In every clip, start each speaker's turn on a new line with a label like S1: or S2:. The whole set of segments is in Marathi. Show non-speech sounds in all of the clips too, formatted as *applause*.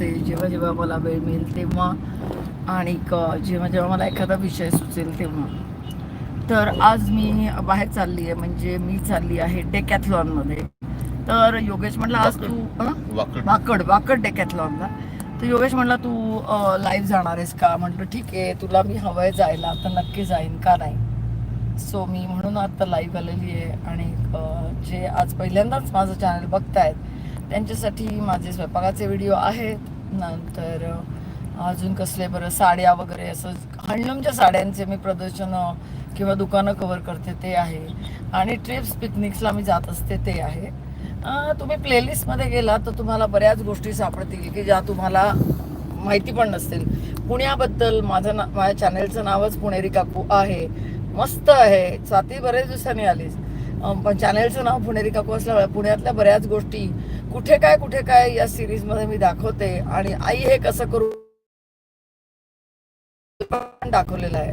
S1: असते. जेव्हा जेव्हा मला वेळ मिळेल तेव्हा आणि क- जेव्हा जेव्हा मला एखादा विषय सुचेल तेव्हा. तर आज मी बाहेर चालली आहे म्हणजे मी चालली आहे डेकॅथलॉनमध्ये. तर योगेश म्हटलं आज तू?
S2: वाकड.
S1: वाकड. डेकॅथलॉनला. तर योगेश म्हणला तू लाईव्ह जाणार आहेस का? म्हटलं ठीक आहे तुला मी हवंय जायला तर नक्की जाईन का नाही? सो मी म्हणून आता लाईव्ह आलेली आहे आणि जे आज पहिल्यांदाच माझं चॅनल बघतायत त्यांच्यासाठी माझे स्वयंपाकाचे व्हिडिओ आहेत. नंतर अजून कसले बरं साड्या वगैरे असं हँडलूमच्या साड्यांचे मी प्रदर्शनं किंवा दुकानं कवर करते ते आहे. आणि ट्रिप्स पिकनिक्सला मी जात असते ते आहे. तुम्ही प्लेलिस्टमध्ये गेला तर तुम्हाला बऱ्याच गोष्टी सापडतील की ज्या तुम्हाला माहिती पण नसतील. पुण्याबद्दल माझं ना माझ्या चॅनेलचं नावच पुणेरी काकू आहे. मस्त आहे. स्वाती बरेच दिवसांनी आलीस. पण चॅनेलचं नाव पुणेरी काकू असल्यामुळे पुण्यातल्या बऱ्याच गोष्टी कुठे काय कुठे काय या सिरीजमध्ये मी दाखवते आणि आई हे कसं करू पण दाखवलेलं आहे.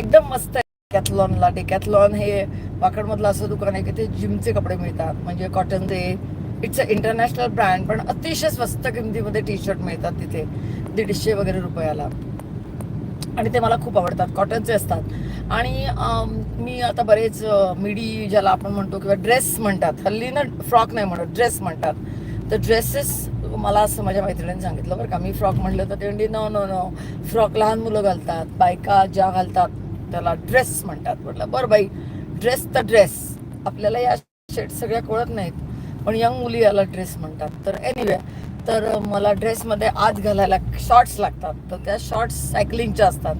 S1: एकदम मस्त आहे. डेकॅथलॉनला डेकॅथलॉन हे वाकडमधलं असं दुकान आहे की ते जिमचे कपडे मिळतात. म्हणजे कॉटनचे इट्स अ इंटरनॅशनल ब्रँड पण अतिशय स्वस्त किमतीमध्ये टी शर्ट मिळतात तिथे. दीडशे वगैरे रुपयाला. आणि ते मला खूप आवडतात. कॉटनचे असतात. आणि मी आता बरेच मिडी ज्याला आपण म्हणतो किंवा ड्रेस म्हणतात. हल्ली ना फ्रॉक नाही म्हणत ड्रेस म्हणतात. तर ड्रेसेस मला असं माझ्या मैत्रिणीने सांगितलं बरं का. मी फ्रॉक म्हटलं तर ते म्हणजे नो नो नो फ्रॉक लहान मुलं घालतात. बायका ज्या घालतात त्याला ड्रेस म्हणतात. म्हटलं बरं बाई. ड्रेस तर ड्रेस आपल्याला या शेट सगळ्या कळत नाहीत. पण यंग मुली याला ड्रेस म्हणतात. तर एनिवे तर मला ड्रेसमध्ये आत घालायला शॉर्ट्स लागतात. तर त्या शॉर्ट्स सायकलिंगच्या असतात.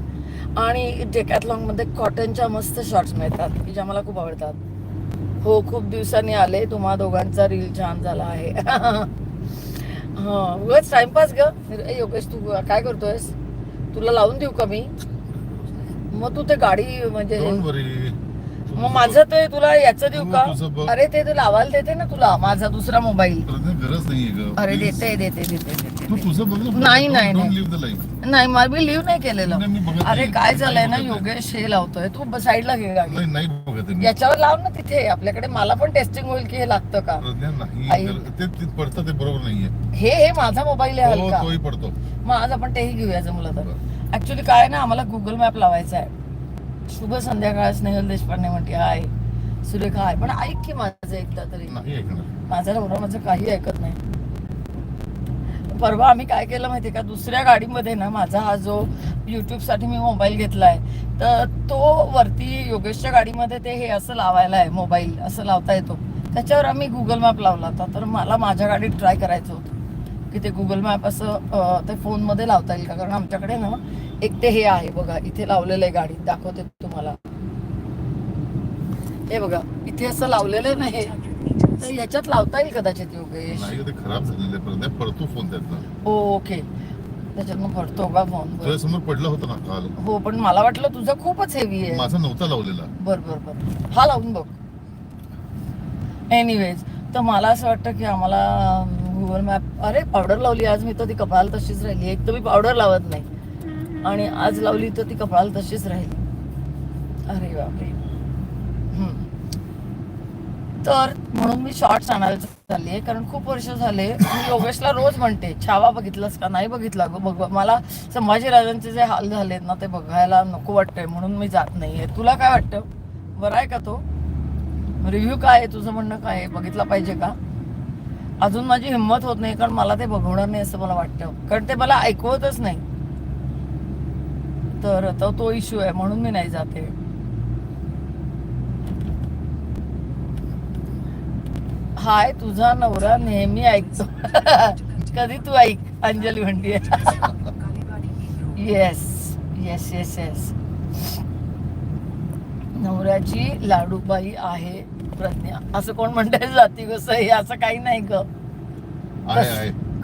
S1: आणि डेकॅथलॉनमध्ये कॉटनच्या मस्त शॉर्ट्स मिळतात की ज्या मला खूप आवडतात. हो खूप दिवसांनी आले. तुम्हा दोघांचा रील छान झाला आहे. *laughs* हां उगाच टाइमपास ग. ए, योगेश तू काय करतोयस? तुला लावून देऊ का मी? मग तू ते गाडी म्हणजे मग माझं ते तुला याचं देऊ का. अरे ते तू लावायला देते ना तुला. माझा दुसरा मोबाईल
S2: गरज नाहीये
S1: अरे. देते देते देते. नाही, नाही, नाही. मला मी लिव्ह नाही केलेलं. अरे. काय झालंय ना. योगेश हे लावतोय. तू साईडला घे गाडी. याच्यावर लाव ना तिथे. आपल्याकडे मला पण टेस्टिंग होईल की हे लागतं का?
S2: ते ते पडतं ते बरोबर नाहीये.
S1: हे हे माझा मोबाईल आहे
S2: हो
S1: हलका. मग आज आपण तेही घेऊया जमलं तर. ऍक्च्युली काय ना आम्हाला गुगल मॅप लावायचा आहे. शुभ संध्याकाळ स्नेहल देशपांडे म्हणते हाय सुरेखा आहे पण ऐक की माझं एकदा तरी.
S2: नाही ऐकणार
S1: माझा नवरा माझं काही ऐकत नाही. परवा आम्ही काय केलं माहितीये का? दुसऱ्या गाडीमध्ये ना माझा हा जो युट्यूबसाठी मी मोबाईल घेतलाय तर तो वरती योगेशच्या गाडीमध्ये ते हे असं लावायला आहे मोबाईल असं लावता येतो. त्याच्यावर आम्ही गुगल मॅप लावला होता तर मला माझ्या गाडीत ट्राय करायचं होतं. की ते गुगल मॅप असं ते फोनमध्ये लावता येईल का? कारण आमच्याकडे ना एक ते हे आहे बघा इथे लावलेलं आहे गाडीत दाखवते तुम्हाला. हे बघा इथे असं लावलेलं नाही. तर याच्यात लावता येईल कदाचित योगेश.
S2: नाही ते खराब झालेले फोन
S1: ओके. त्याच्यातनं पडतो का फोन
S2: समोर पडला होता ना काल?
S1: हो पण मला वाटलं तुझं खूपच हेवी आहे.
S2: माझा नव्हता लावलेला.
S1: बर बर बर. हा लावून बघ. एनिवेज तर मला असं वाटतं की आम्हाला गुगल मॅप अरे पावडर लावली. आज मी तर ती कपाल तशीच राहिली. एक तर मी पावडर लावत नाही. आणि आज लावली तर ती कपाळाला तशीच राहील. अरे बापरे. तर म्हणून मी शॉर्ट्स आणायला झाली आहे कारण खूप वर्ष झाले मी योगेशला रोज म्हणते छावा बघितलास का? नाही बघितला गो बघ मला संभाजीराजांचे जे हाल झालेत ना ते बघायला नको वाटतंय म्हणून मी जात नाहीये. तुला काय वाटतं? बरं आहे का तो? रिव्ह्यू काय आहे? तुझं म्हणणं काय आहे? बघितला पाहिजे का? अजून माझी हिंमत होत नाही कारण मला ते बघवणार नाही असं मला वाटतं. कारण ते मला ऐकवतच नाही. तर तो तो इश्यू आहे म्हणून मी नाही जाते. हाय तुझा नवरा नेहमी ऐकतो. *laughs* कधी तू ऐक अंजली म्हणते येस येस येस येस नवऱ्याची लाडूबाई आहे प्रज्ञा. असं कोण म्हणताय जाती कसं हे असं काही नाही ग.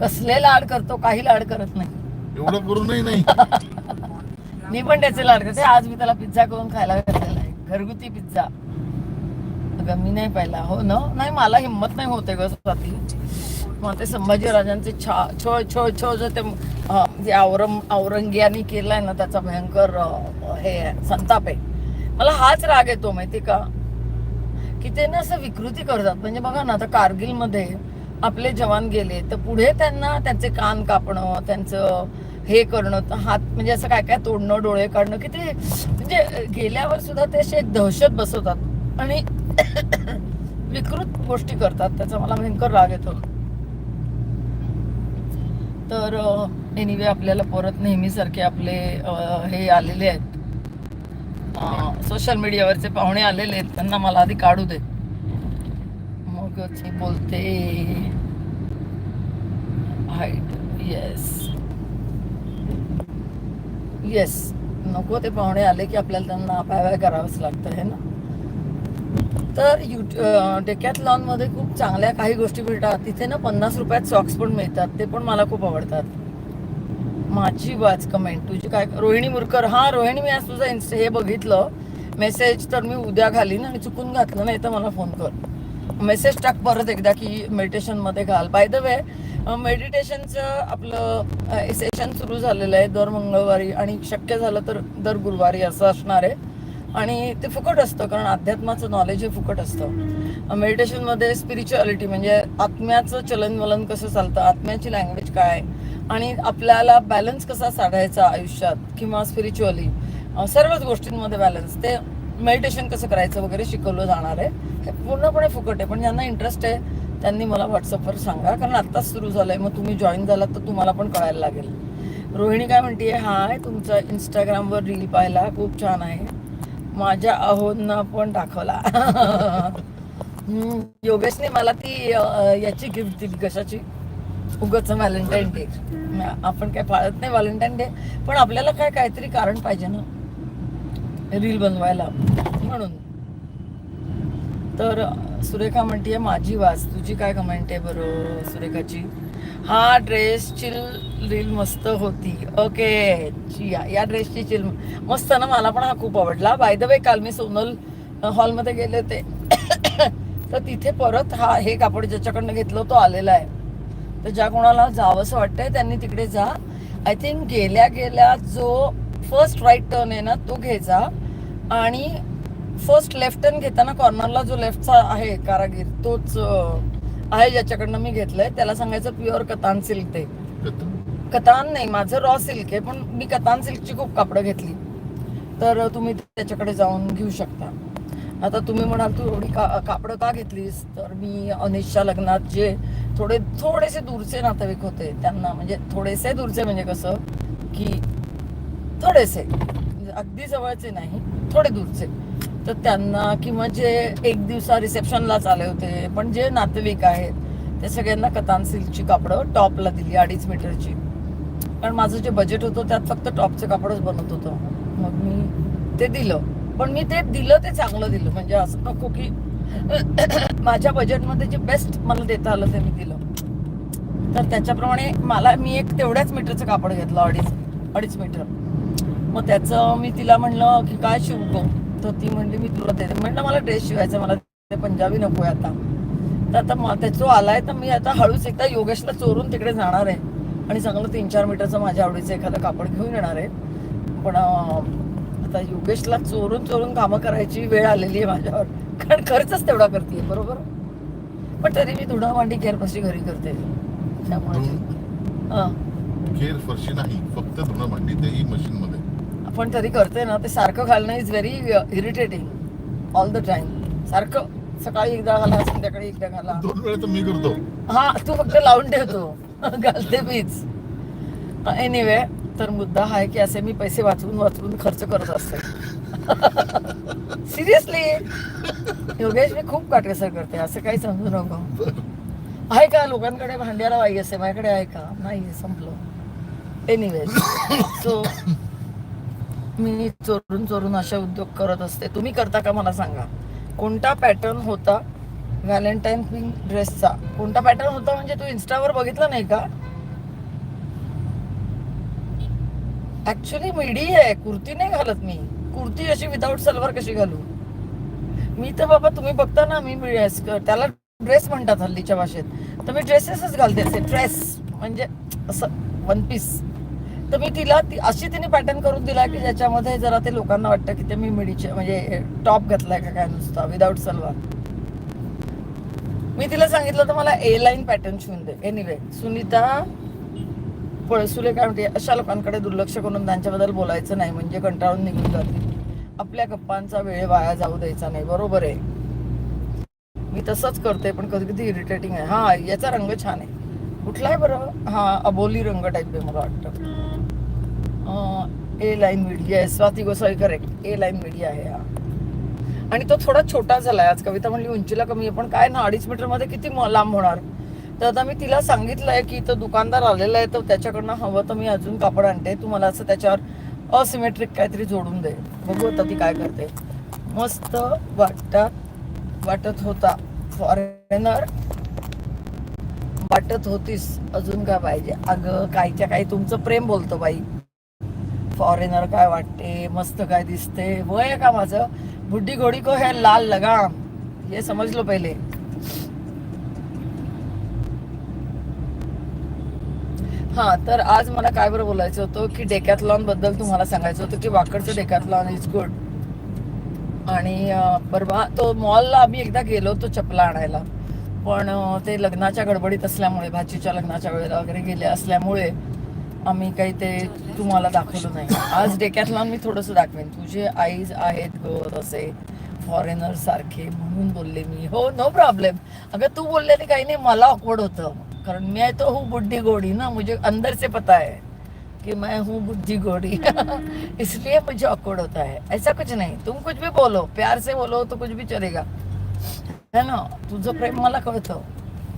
S1: कसले लाड करतो काही लाड करत नाही.
S2: एवढं करूनही नाही. *laughs*
S1: मी पण त्याचे लाड करते आज मी त्याला पिझ्झा करून खायला घातलेला आहे. घरगुती पिझ्झा. अगं मी नाही पाहिला. हो ना? नाही मला हिंमत नाही होते ग स्वाती. मग ते संभाजीराजांचे छा छो छो छो जो ते जे औरंग औरंगियानी केलाय ना त्याचा भयंकर हे आहे, संताप आहे. मला हाच राग येतो माहिती का? की ते ना असं विकृती करतात. म्हणजे बघा ना आता कारगिलमध्ये आपले जवान गेले तर पुढे त्यांना त्यांचे कान कापणं त्यांचं हे करणं तर हात म्हणजे असं काय काय तोडणं डोळे काढणं की ते म्हणजे गेल्यावर सुद्धा ते असे एक दहशत बसवतात आणि *coughs* विकृत गोष्टी करतात त्याचा मला भयंकर राग येतो. तर एनिवे आपल्याला परत नेहमीसारखे आपले हे आलेले आहेत. सोशल मीडियावरचे पाहुणे आलेले आहेत त्यांना मला आधी काढू दे. मगच ती बोलते. हाईट येस येस नको ते पाहुणे आले की आपल्याला त्यांना अपायवाय करावंच लागतं हे ना? तर यूट्यूब डेक्यात लॉनमध्ये खूप चांगल्या काही गोष्टी मिळतात. तिथे ना पन्नास रुपयात सॉक्स पण मिळतात. ते पण मला खूप आवडतात. माझी वाच कमेंट तुझी काय रोहिणी मुरकर. हां रोहिणी मी आज तुझं इन्स्ट हे बघितलं. मेसेज तर मी उद्या घालीन आणि चुकून घातलं नाही तर मला फोन कर. मेसेज टाक परत एकदा की मेडिटेशनमध्ये घाल. बाय द वे मेडिटेशनचं आपलं सेशन सुरू झालेलं आहे दर मंगळवारी आणि शक्य झालं तर दर गुरुवारी असं असणार आहे. आणि ते फुकट असतं कारण अध्यात्माचं नॉलेज हे फुकट असतं. मेडिटेशनमध्ये स्पिरिच्युअलिटी म्हणजे आत्म्याचं चलनवलन कसं चालतं आत्म्याची लँग्वेज काय आणि आपल्याला बॅलन्स कसा साधायचा आयुष्यात किंवा स्पिरिच्युअली सर्वच गोष्टींमध्ये बॅलन्स ते मेडिटेशन कसं करायचं वगैरे शिकवलं जाणार आहे. हे पूर्णपणे फुकट आहे. पण ज्यांना इंटरेस्ट आहे त्यांनी मला व्हॉट्सअपवर सांगा कारण आत्ताच सुरू झालंय मग तुम्ही जॉईन झालात तर तुम्हाला पण कळायला लागेल. रोहिणी काय म्हणते हाय तुमचा इंस्टाग्रामवर रील पाहिला खूप छान आहे. माझ्या अहोंना पण दाखवला. *laughs* योगेशने मला ती याची गिफ्ट दिली कशाची? उगच व्हॅलेंटाईन डे आपण काय पाळत नाही व्हॅलेंटाईन डे पण आपल्याला काय काहीतरी कारण पाहिजे ना. रील बनवायला म्हणून. तर सुरेखा म्हणते माझी वाच तुझी काय कमेंट आहे बरं सुरेखाची? हा ड्रेसची रील मस्त होती. ओके चिया या ड्रेसची चिल मस्त ना मला पण हा खूप आवडला. बाय द वे काल मी सोनल हॉलमध्ये गेले होते. *coughs* तर तिथे परत हा हे कापड ज्याच्याकडनं घेतलं तो आलेला आहे. तर ज्या कोणाला जावंसं वाटतंय त्यांनी तिकडे जा. आय थिंक गेल्या गेल्या जो फर्स्ट राईट टर्न आहे ना तो घ्यायचा आणि फर्स्ट लेफ्ट टर्न घेताना कॉर्नरला जो लेफ्टचा आहे कारागीर तोच आहे ज्याच्याकडनं मी घेतलंय. त्याला सांगायचं प्युअर कतान सिल्क ते. कतान? नाही माझं रॉ सिल्क आहे पण मी कतान सिल्कची खूप कापडं घेतली. तर तुम्ही त्याच्याकडे जाऊन घेऊ शकता. आता तुम्ही म्हणाल तू एवढी का कापडं का घेतलीस? तर मी अनिशच्या लग्नात जे थोडे थोडेसे दूरचे नातेवाईक होते त्यांना म्हणजे थोडेसे दूरचे म्हणजे कसं? की थोडेसे. अगदी जवळचे नाही थोडे दूरचे. तर त्यांना किंवा जे एक दिवसा रिसेप्शनलाच आले होते पण जे नातेवाईक आहेत ते सगळ्यांना कतान सिल्कची कापडं टॉपला दिली अडीच मीटरची. कारण माझं जे बजेट होतं त्यात फक्त टॉपचं कापडच बनत होतं. मग मी ते दिलं. पण मी ते दिलं ते चांगलं दिलं. म्हणजे असं नको की *coughs* माझ्या बजेटमध्ये जे बेस्ट मला देता आलं ते मी दिलं. तर त्याच्याप्रमाणे मला मी एक तेवढ्याच मीटरचं कापड घेतलं अडीच अडीच मीटर. मग त्याचं मी तिला म्हणलं की काय शिवतो? तर ती म्हणली मी तुला देते. म्हणलं मला ड्रेस शिवायचा मला ते पंजाबी नको आहे आता. तर आता त्याचं आलाय तर मी आता हळूच एकदा योगेशला चोरून तिकडे जाणार आहे. आणि चांगलं तीन चार मीटरचं माझ्या आवडीचं एखादं कापड घेऊन येणार आहे. पण आता योगेशला चोरून चोरून कामं करायची वेळ आलेली आहे माझ्यावर. कारण खर्चच तेवढा करते बरोबर? पण तरी मी धुणं मांडी केअर कशी घरी करते. त्यामुळे हां.
S2: खेर फरशी नाही फक्त धुणं भांडी तेही मशीन मध्ये
S1: आपण तरी करते ना ते सारखं घालणं is very irritating all the time सारखं सकाळी एकदा घाला संध्याकाळी एकदा घाला
S2: दोन वेळा तर मी करतो.
S1: हा तू फक्त लावून ठेवतो. घालते मीच. एनिवे तर मुद्दा हा आहे की असे मी पैसे वाचवून वाचवून खर्च करत असते. सिरियसली योगेश मी खूप काटेसर करते असं काही समजू नको. आहे का लोकांकडे भांड्याला वाई असे माझ्याकडे आहे का? नाही संपलं. एनिवे सो मी चोरून चोरून असे उद्योग करत असते. तुम्ही करता का मला सांगा? कोणता पॅटर्न होता व्हॅलेंटाईन पिंक ड्रेसचा कोणता पॅटर्न होता म्हणजे तू इन्स्टावर बघितलं नाही का? ऍक्च्युली मिडी आहे कुर्ती नाही घालत मी. कुर्ती अशी विदाऊट सलवार कशी घालू? मी तर बाबा तुम्ही बघता ना मी त्याला ड्रेस म्हणतात हल्लीच्या भाषेत. तर मी ड्रेसेसच घालते असे ड्रेस म्हणजे असं वन पीस तर मी तिला ती अशी तिने पॅटर्न करून दिला की ज्याच्यामध्ये जरा ते लोकांना वाटतं की ते मी मिडीचे म्हणजे टॉप घातलाय का काय नुसता विदाऊट सलवार. मी तिला सांगितलं तर मला ए लाईन पॅटर्न शिवून दे. एनिवे सुनीता पळसुले काय म्हणते अशा लोकांकडे दुर्लक्ष करून त्यांच्याबद्दल बोलायचं नाही म्हणजे कंटाळून निघून जातील आपल्या गप्पांचा वेळ वाया जाऊ द्यायचा नाही. बरोबर आहे. मी तसंच करते पण कधी कधी इरिटेटिंग आहे. हा याचा रंग छान आहे. कुठला आहे बरं? हा अबोली रंग टाईप आहे मला वाटतं. ए लाईन मीडिया आहे. Swati Gosavi correct A line media आहे हा. आणि तो थोडा छोटा झालाय. आज कविता म्हणली उंचीला कमी आहे. पण काय ना अडीच मीटरमध्ये किती लांब होणार? तर आता मी तिला सांगितलंय की तो दुकानदार आलेला आहे तर त्याच्याकडनं हवं तर मी अजून कापड आणते. तू मला असं त्याच्यावर असिमेट्रिक काहीतरी जोडून दे. बघू आता ती काय करते. मस्त वाटतात वाटत होता. फॉरेनर वाटत होतीस. अजून काय पाहिजे? अगं काहीच्या काही तुमचं प्रेम बोलतो बाई. फॉरेनर काय वाटते? मस्त काय दिसते? वय आहे का माझं? बुड्ढी घोडी को है लाल लगाम. हे समजलो पहिले. हा तर आज मला काय बरं बोलायचं होतं की डेकॅथलॉनबद्दल तुम्हाला सांगायचं होतं की वाकडचं डेकॅथलॉन इज गुड आणि परवा तो मॉलला आम्ही एकदा गेलो होतो चपला आणायला. पण ते लग्नाच्या गडबडीत असल्यामुळे भाचीच्या लग्नाच्या वेळेला वगैरे गेले असल्यामुळे आम्ही काही ते तुम्हाला दाखवलं नाही. आज डेक्यातला मी थोडंसं दाखवेन. तुझे आईज आहेत ग असे फॉरेनर सारखे म्हणून बोलले मी. हो नो प्रॉब्लेम अगं तू बोललेली काही नाही मला ऑकवर्ड होतं. कारण मी तो हूँ बुद्धी घोड़ी ना म्हणजे मुझे अंदर से पता है कि मैं हूँ बुद्धी घोड़ी *laughs* इसलिए मुझे ऑकवर्ड होता है. ऐसा कुछ नहीं. तुम कुछ भी बोलो. प्यार से बोलो तो कुछ भी चलेगा. है ना? तुझं प्रेम मला कळतं.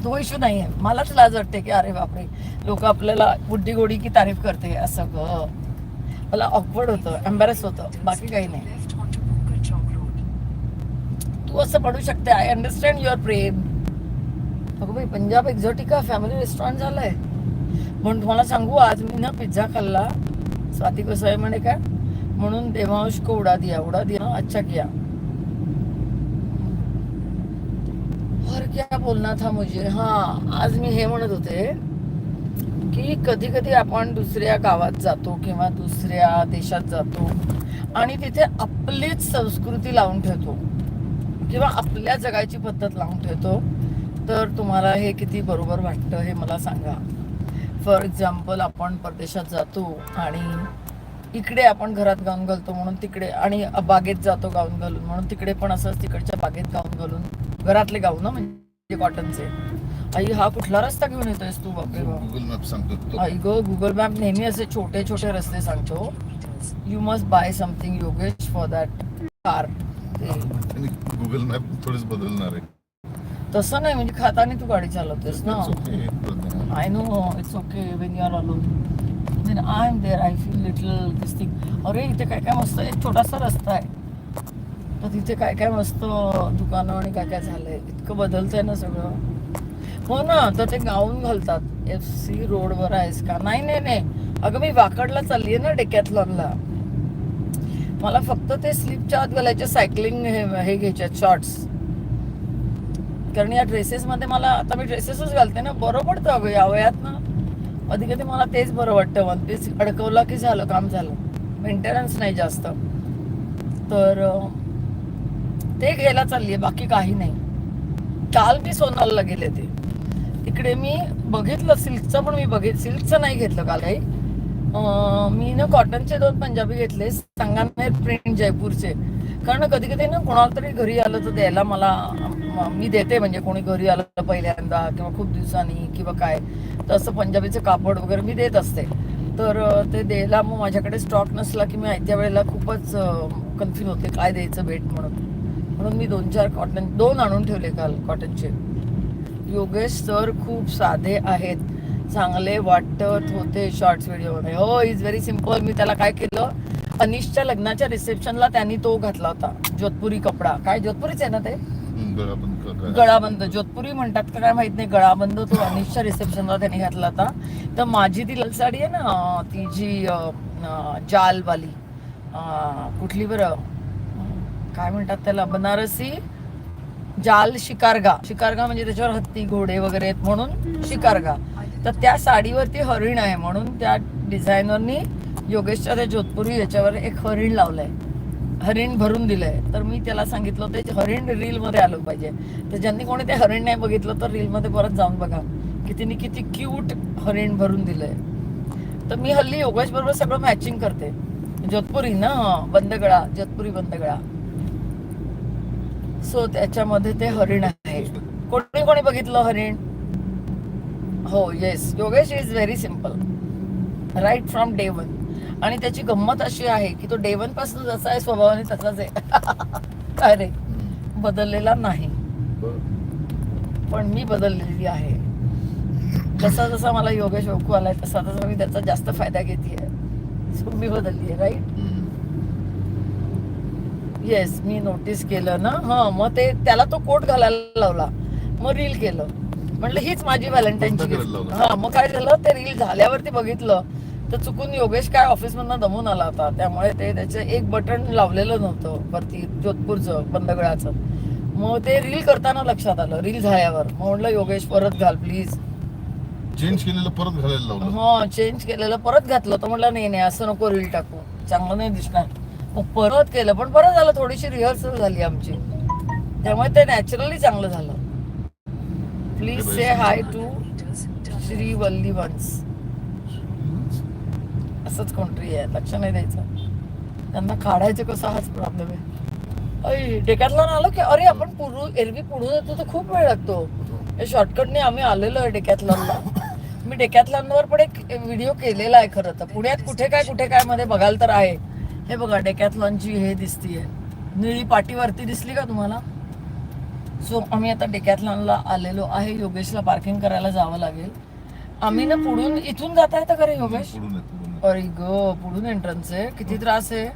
S1: तो इश्यू नाही आहे मलाच लाज वाटते की अरे बापरे लोक आपल्याला बुड्ढी गोडी की तारीफ करते असं ग. मला ऑकवर्ड होतं एम्बॅरेस होतं. बाकी काही नाही. तू असं पडू शकते. आय अंडरस्टँड युअर प्रेम अगं बाई पंजाब एक्झॉटिका फॅमिली रेस्टॉरंट झालंय. म्हणून तुम्हाला सांगू आज मी ना पिझ्झा खाल्ला. स्वाती गोसावी म्हणे काय? म्हणून देवांश को उडा दिया उडा दिया अच्छा किया. क्या बोलना था मुझे? हां आज मी हे म्हणत होते की कधी कधी आपण दुसऱ्या गावात जातो किंवा दुसऱ्या देशात जातो आणि तिथे आपलीच संस्कृती लावून ठेवतो किंवा आपल्या जगायची पद्धत लावून ठेवतो तर तुम्हाला हे किती बरोबर वाटतं हे मला सांगा. फॉर एक्झाम्पल आपण परदेशात जातो आणि इकडे आपण घरात गाऊन घालतो म्हणून तिकडे आणि बागेत जातो गाऊन घालून म्हणून तिकडे पण असंच तिकडच्या बागेत गाऊन घालून घरातले गाऊन ना म्हणजे? कॉटनचे आई हा कुठला रस्ता घेऊन येतोयस तू? बापरे बाप.
S2: गुगल मॅप सांगतो.
S1: आई गो गुगल मॅप नेहमी असे छोटे छोटे रस्ते सांगतो. You must buy something Yogesh for that car
S2: Google map थोडीच बदलणार आहे.
S1: तसं नाही म्हणजे खाताने तू गाडी चालवतेस ना. I know it's okay when you are alone then I am there I feel little this thing अरे इथे काय काय मस्त एक छोटासा रस्ता आहे. तर तिथे काय काय मस्त दुकानं आणि काय काय झालंय. इतकं बदलतंय ना सगळं. हो ना तर ते गाऊन घालतात. एफ सी रोडवर आहेस का? नाही नाही नाही. अगं मी वाकडला चालली आहे ना डेकॅथलॉनला मला फक्त ते स्लीपच्या आत घालायचे सायकलिंग हे हे घ्यायचे शॉर्ट्स. कारण या ड्रेसेसमध्ये मला आता मी ड्रेसेसच घालते ना. बरं पडतं अगं या वयात ना. कधी कधी मला तेच बरं वाटतं. वन पीस अडकवला की झालं काम झालं. मेंटेनन्स नाही जास्त. तर ते घ्यायला चालली आहे बाकी काही नाही. काल मी सोनालला गेले ते तिकडे मी बघितलं सिल्कचं पण मी बघित सिल्कचं नाही घेतलं काल काही. मी ना कॉटनचे दोन पंजाबी घेतले संगमनेर प्रिंट जयपूरचे. कारण कधी कधी ना कोणाला तरी घरी आलं तर द्यायला मला मी देते. म्हणजे कोणी घरी आलं पहिल्यांदा किंवा खूप दिवसांनी किंवा काय. तर असं पंजाबीचं कापड वगैरे मी देत असते. तर ते द्यायला मग माझ्याकडे स्टॉक नसला की मी आयत्या वेळेला खूपच कन्फ्युज होते. काय द्यायचं भेट म्हणून. म्हणून मी दोन चार कॉटन दोन आणून ठेवले काल कॉटनचे योगेश सर खूप साधे आहेत. चांगले वाटत होते शॉर्ट्स व्हिडिओमध्ये हो इज व्हेरी सिंपल मी त्याला काय केलं? अनिशच्या लग्नाच्या रिसेप्शनला त्यांनी तो घातला होता. जोधपुरी कपडा. काय जोधपुरीच आहे ना ते? गळाबंद. जोधपुरी म्हणतात का काय माहीत नाही. गळाबंद तो अनिशच्या रिसेप्शनला त्यांनी घातला होता. तर माझी ती लाल साडी आहे ना ती जी जालवाली. कुठली बरं? काय म्हणतात त्याला? बनारसी जाल शिकारगा. शिकारगा म्हणजे त्याच्यावर हत्ती घोडे वगैरे आहेत म्हणून शिकारगा. तर त्या साडीवरती हरिण आहे म्हणून त्या डिझायनरनी योगेशच्या त्या जोधपुरी याच्यावर एक हरिण लावलंय. हरिण भरून दिलंय. तर मी त्याला सांगितलं होतं ते हरिण रील मध्ये आलं पाहिजे. तर ज्यांनी कोणी ते हरिण नाही बघितलं तर रील मध्ये परत जाऊन बघा की तिने किती क्यूट हरिण भरून दिलंय. तर मी हल्ली योगेश बरोबर सगळं मॅचिंग करते. जोधपुरी ना? बंदगळा. जोधपुरी बंदगळा. सो त्याच्यामध्ये ते हरिण आहे. कोणी कोणी बघितलं हरिण? हो yes Yogesh is very simple right from day one आणि त्याची गंमत अशी आहे की तो डे वनपासून जसा आहे स्वभावाने तसाच आहे. *laughs* अरे बदललेला नाही. पण मी बदललेली आहे. जसा जसा मला योगेश ओळखू आलाय तसा तसा मी त्याचा जास्त फायदा घेते सो मी बदलली आहे राईट येस मी नोटीस केलं ना. हा मग ते त्याला तो कोट घालायला लावला. मग रील केलं. म्हटलं हीच माझी व्हॅलेंटाईनची. हा मग काय झालं? ते रील झाल्यावरती बघितलं. तर चुकून योगेश काय ऑफिस मधनं दमून आला होता. त्यामुळे ते त्याचं एक बटन लावलेलं नव्हतं वरती जोधपूरचं बंदगळाचं मग ते रील करताना लक्षात आलं. रील झाल्यावर. मग म्हटलं योगेश परत घाल प्लीज
S2: चेंज केलेलं परत घालायला लावलं.
S1: हो चेंज केलेलं परत घातलं. तर म्हटलं नाही नाही असं नको रील टाकू. चांगलं नाही दिसणार. मग परत केलं. पण परत झालं थोडीशी रिहर्सल झाली आमची. त्यामुळे ते नॅचरली चांगलं झालं. Please say hi to Shri Valli once असंच कोणतरी आहे. लक्ष नाही द्यायचं. त्यांना काढायचं कसं हाच प्रॉब्लेम आहे. डेक्यातला आलो की अरे आपण पुढू एरवी पुढून येतो तर खूप वेळ लागतो. या शॉर्टकटने आम्ही आलेलो आहे डेकॅथलॉनला मी डेकॅथलॉनवर पण एक व्हिडिओ केलेला आहे खरं तर. पुण्यात कुठे काय कुठे काय मध्ये बघाल तर आहे. हे बघा डेकॅथलॉनची हे दिसतीये. निळी पाटीवरती दिसली का तुम्हाला? सो आम्ही आता डेकॅथलॉनला आलेलो आहे. योगेशला पार्किंग करायला जावं लागेल. आम्ही ना पुढून इथून जाता येतं का रे योगेश. अरे ग पुढून एंट्रन्स आहे. किती त्रास आहे.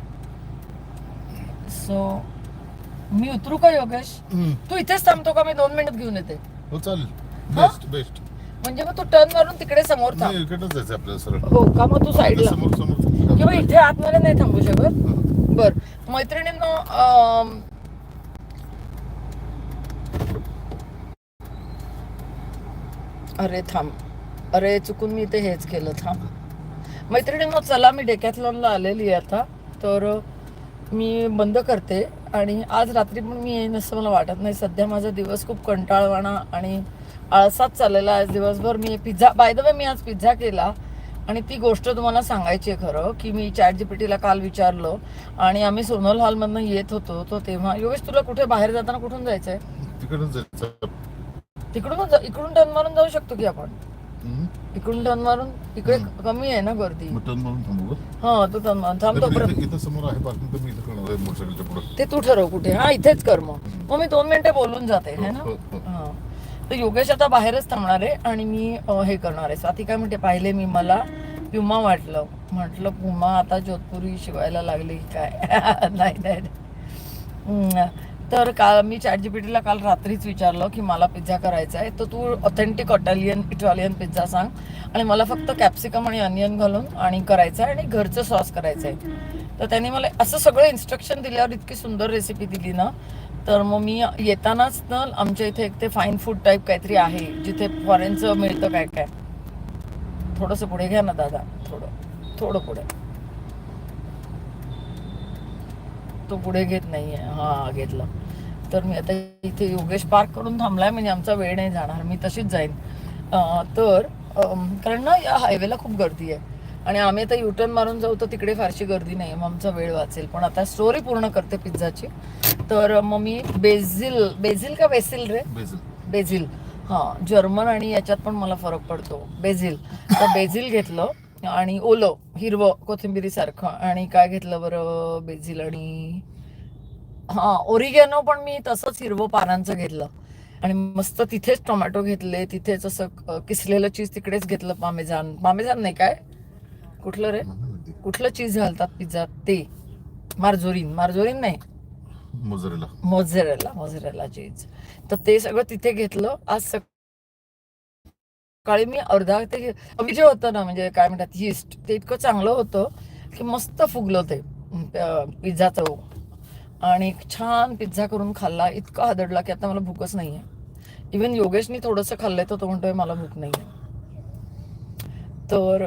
S1: सो मी उतरू का योगेश. तू इथेच थांबतो का? मी दोन मिनिट घेऊन येते.
S2: हो चालेल? बेस्ट बेस्ट
S1: म्हणजे मग तू टर्न मारून तिकडे समोर थांब.
S2: नाही इकडेच जायचं आपल्याला सरळ.
S1: हो का मग तू साईडला
S2: समोर समोर.
S1: किंवा इथे आतमध्ये नाही थांबू शकत. बर. मैत्रिणींनो अरे थांब. अरे चुकून मी ते हेच केलं थांब. मैत्रिणींनो चला मी डेकॅथलॉनला आलेली आहे आता. तर मी बंद करते. आणि आज रात्री पण मी येईन असं मला वाटत नाही. सध्या माझा दिवस खूप कंटाळवाणा आणि आळसाच चाललेला आहे आज दिवसभर. मी पिझ्झा बाय द वे मी आज पिझ्झा केला. आणि ती गोष्ट तुम्हाला सांगायची आहे खरं की मी चॅट जीपीटीला काल विचारलं आणि आम्ही सोनल हॉलमधनं येत होतो तो तेव्हा योगेश तुला कुठे बाहेर जाताना कुठून जायचंय? तिकडून जा- इकडून टर्न मारून जाऊ शकतो की आपण. इकडून टर्न मारून इकडे कमी आहे ना गर्दी? हा तू टर्न मारून थांबतो ते तू ठरव कुठे. हा इथेच कर मग. मग मी दोन मिनिटं बोलून जाते है ना?
S2: हो, हो.
S1: हा. तर योगेश आता बाहेरच थांबणार आहे आणि मी हे करणार आहे. स्वाती काय म्हणते पाहिले मी मला प्युमा वाटलं. म्हटलं पुमा आता जोधपुरी शिवायला लागली काय? *laughs* नाही नाही तर काल मी चॅट जीपीटीला काल रात्रीच विचारलं की मला पिझ्झा करायचा आहे. तर तू ऑथेंटिक ऑटालियन इटालियन पिझ्झा सांग. आणि मला फक्त कॅप्सिकम आणि अनियन घालून आणि करायचं आहे आणि घरचं सॉस करायचं आहे. तर त्यांनी मला असं सगळं इन्स्ट्रक्शन दिल्यावर इतकी सुंदर रेसिपी दिली ना. तर मग मी येतानाच ना आमच्या इथे एक ते फाईन फूड टाईप काहीतरी आहे जिथे फॉरेनचं मिळतं काय काय. थोडंसं पुढे घ्या ना दादा थोडं थोडं पुढे. तो पुढे घेत नाही आहे हा घेतलं. तर मी आता इथे योगेश पार्क करून थांबलाय म्हणजे आमचा वेळ नाही जाणार मी तशीच जाईन. तर कारण ना या हायवेला खूप गर्दी आहे. आणि आम्ही आता युटर्न मारून जाऊ तर तिकडे फारशी गर्दी नाही मग आमचा वेळ वाचेल. पण आता स्टोरी पूर्ण करते पिझ्झाची. तर मग मी बेझिल बेझिल का बेसिल रे? बेझिल. हां जर्मन आणि याच्यात पण मला फरक पडतो. बेझिल. तर बेझिल घेतलं आणि ओलं हिरवं कोथिंबिरीसारखं आणि काय घेतलं बरं? बेझिल आणि हां ओरिगॅनो पण मी तसंच हिरवं पानांचं घेतलं. आणि मस्त तिथेच टोमॅटो घेतले. तिथेच असं किसलेलं चीज तिकडेच घेतलं. पामेजान पामेजान नाही काय? कुठलं रे? कुठलं चीज घालतात पिझ्झा ते. मार्जोरीन. मार्जोरीन नाही.
S2: मोजरेला.
S1: मोझरेला मोझरेला चीज तर ते सगळं तिथे घेतलं. आज सकाळी मी अर्धा ते जे होतं ना म्हणजे काय म्हणतात यीस्ट ते इतकं चांगलं होतं की मस्त फुगलं ते अं, पिझ्झाचं आणि छान पिझ्झा करून खाल्ला. इतका हादडला की आता मला भूकच नाही आहे इवन योगेशनी थोडंसं खाल्लंय तर तो म्हणतोय मला भूक नाही आहे तर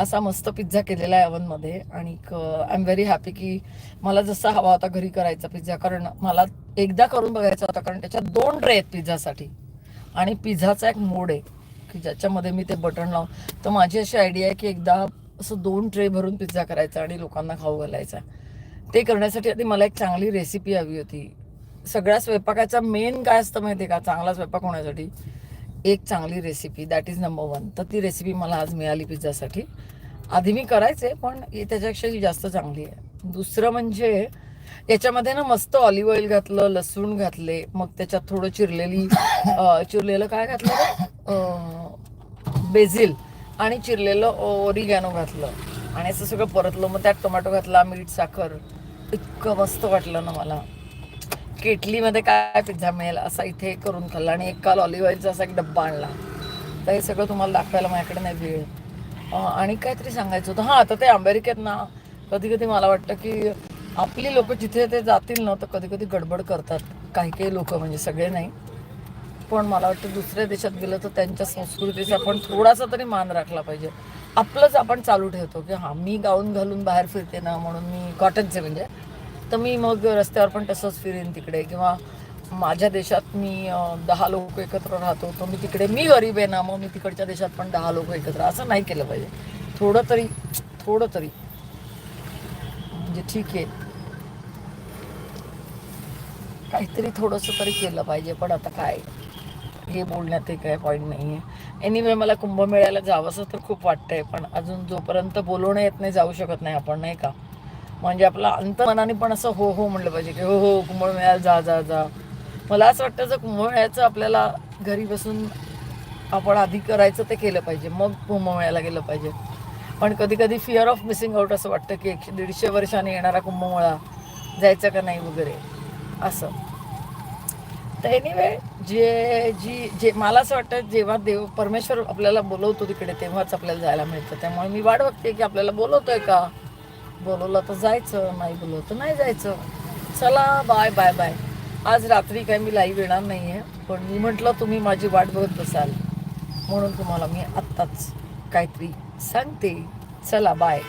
S1: असा मस्त पिझ्झा केलेला आहे ओव्हनमध्ये. आणि आय एम व्हेरी हॅपी की मला जसा हवा होता घरी करायचा पिझ्झा. कारण मला एकदा करून बघायचा होता कारण त्याच्यात दोन ट्रे आहेत पिझ्झासाठी. आणि पिझ्झाचा एक मोड आहे की ज्याच्यामध्ये मी ते बटन लावून तर माझी अशी आयडिया आहे की एकदा असं दोन ट्रे भरून पिझ्झा करायचा आणि लोकांना खाऊ घालायचा. ते करण्यासाठी आधी मला एक चांगली रेसिपी हवी होती. सगळ्या स्वयंपाकाचा मेन काय असतं माहिती आहे का? चांगला स्वयंपाक होण्यासाठी. एक चांगली recipe that is number one तर ती रेसिपी मला आज मिळाली पिझ्झासाठी. आधी मी करायचे पण ही त्याच्यापेक्षा ही जास्त चांगली आहे. दुसरं म्हणजे याच्यामध्ये ना मस्त ऑलिव्ह ऑइल घातलं लसूण घातले मग त्याच्यात थोडं चिरलेली चिरलेलं काय घातलं बेझिल आणि चिरलेलं ओरिगॅनो घातलं. आणि असं सगळं परतलं मग त्यात टोमॅटो घातला मीठ साखर. इतकं मस्त वाटलं ना मला. केटलीमध्ये काय पिझ्झा मिळेल असा इथे करून खाल्ला आणि एक काल ऑलिव्ह ऑइलचा असा एक डब्बा आणला. तर हे सगळं तुम्हाला दाखवायला माझ्याकडे नाही वेळ. आणि काहीतरी सांगायचं होतं. हां आता ते अमेरिकेत ना कधी कधी मला वाटतं की आपली लोक जिथे ते जातील ना तर कधी कधी गडबड करतात. काही काही लोक म्हणजे सगळे नाही. पण मला वाटतं दुसऱ्या देशात गेलं तर त्यांच्या संस्कृतीचा आपण थोडासा तरी मान राखला पाहिजे. आपलंच आपण चालू ठेवतो की हां मी गाऊन घालून बाहेर फिरते ना म्हणून मी कॉटनचे म्हणजे तर मी मग रस्त्यावर पण तसंच फिरेन तिकडे. किंवा माझ्या देशात मी दहा लोक एकत्र राहतो तर मी तिकडे मी गरीब आहे ना मग मी तिकडच्या देशात पण दहा लोक एकत्र असं नाही केलं पाहिजे. थोडं तरी थोडं तरी. म्हणजे ठीक आहे. काहीतरी थोडंसं तरी केलं पाहिजे पण आता काय? हे बोलण्यात काही काय पॉईंट नाही आहे एनिवे मला कुंभमेळ्याला जावंसं तर खूप वाटतंय पण अजून जोपर्यंत बोलवणं येत नाही जाऊ शकत नाही आपण नाही का? म्हणजे आपला अंतमनाने पण असं हो हो म्हणलं पाहिजे की हो हो कुंभमेळ्याला जा जा जा. मला असं वाटतं जर कुंभमेळ्याचं आपल्याला घरी बसून आपण आधी करायचं ते केलं पाहिजे. मग कुंभमेळ्याला गेलं पाहिजे. पण कधी कधी फिअर ऑफ मिसिंग आउट असं वाटतं की एकशे दीडशे वर्षाने येणारा कुंभमेळा जायचं का नाही वगैरे. असं. तर एनिवे जे जी जे मला असं वाटतं जेव्हा देव परमेश्वर आपल्याला बोलवतो तिकडे तेव्हाच आपल्याला जायला मिळतं. त्यामुळे मी वाट बघते की आपल्याला बोलवतोय का? बोलवलं तर जायचं नाही बोलवलं तर नाही जायचं. चला बाय बाय बाय आज रात्री काय मी लाईव्ह येणार नाही आहे पण मी म्हटलं तुम्ही माझी वाट बघत बसाल. म्हणून तुम्हाला मी आत्ताच काहीतरी सांगते. चला बाय